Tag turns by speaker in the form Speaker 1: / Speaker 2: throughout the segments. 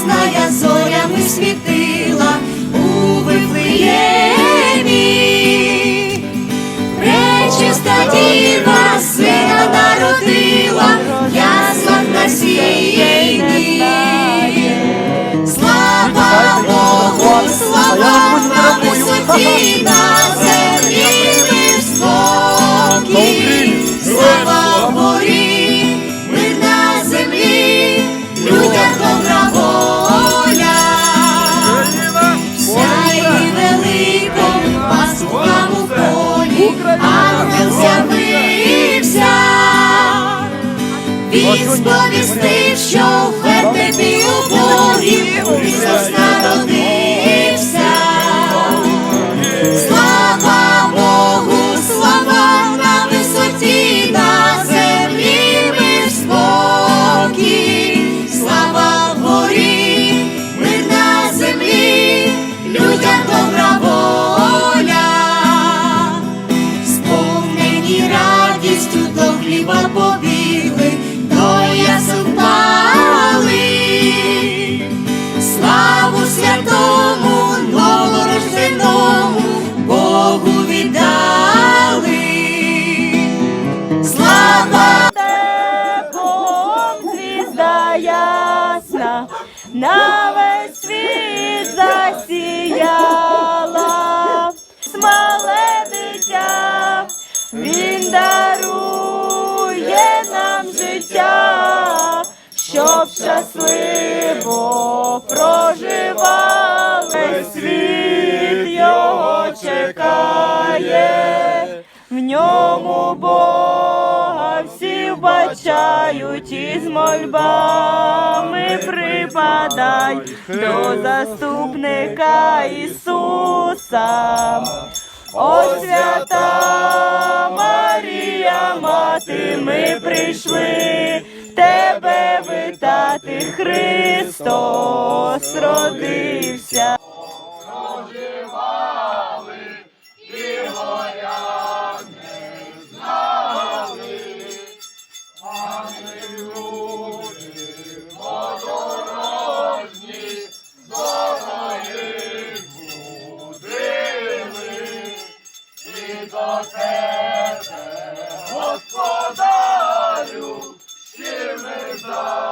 Speaker 1: ясная зорями З'явився. Він сповістив, що святому, новорожденому, Богу віддали. Слава
Speaker 2: Небом звізда ясна, на весь світ засіяла, смале дитя, він дарує нам життя, щоб щасливо Бога всі вбачають і з мольбами припадають до заступника Ісуса. О свята Марія, мати, ми прийшли тебе витати, Христос родився. Господа, всі ми за.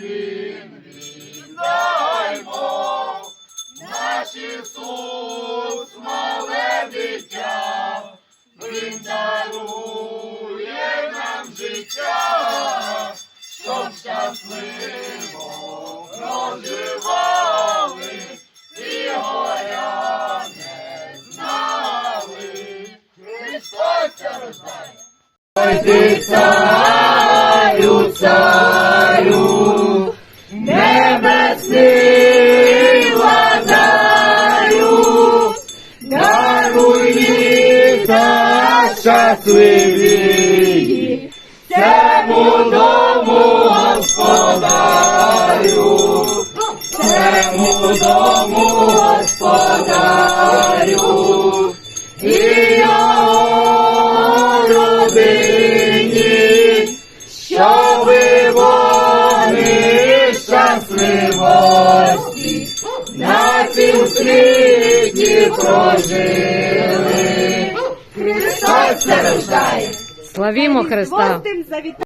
Speaker 2: Він віддаймо наш Ісус, життя, щоб щасливо проживали і не знали. Христос страждає. Щасливі, цьому дому господарю, цьому дому господарю, і його родині, що щоби вони щасливості на цім світі прожили. Христос це.
Speaker 3: Славімо Христа!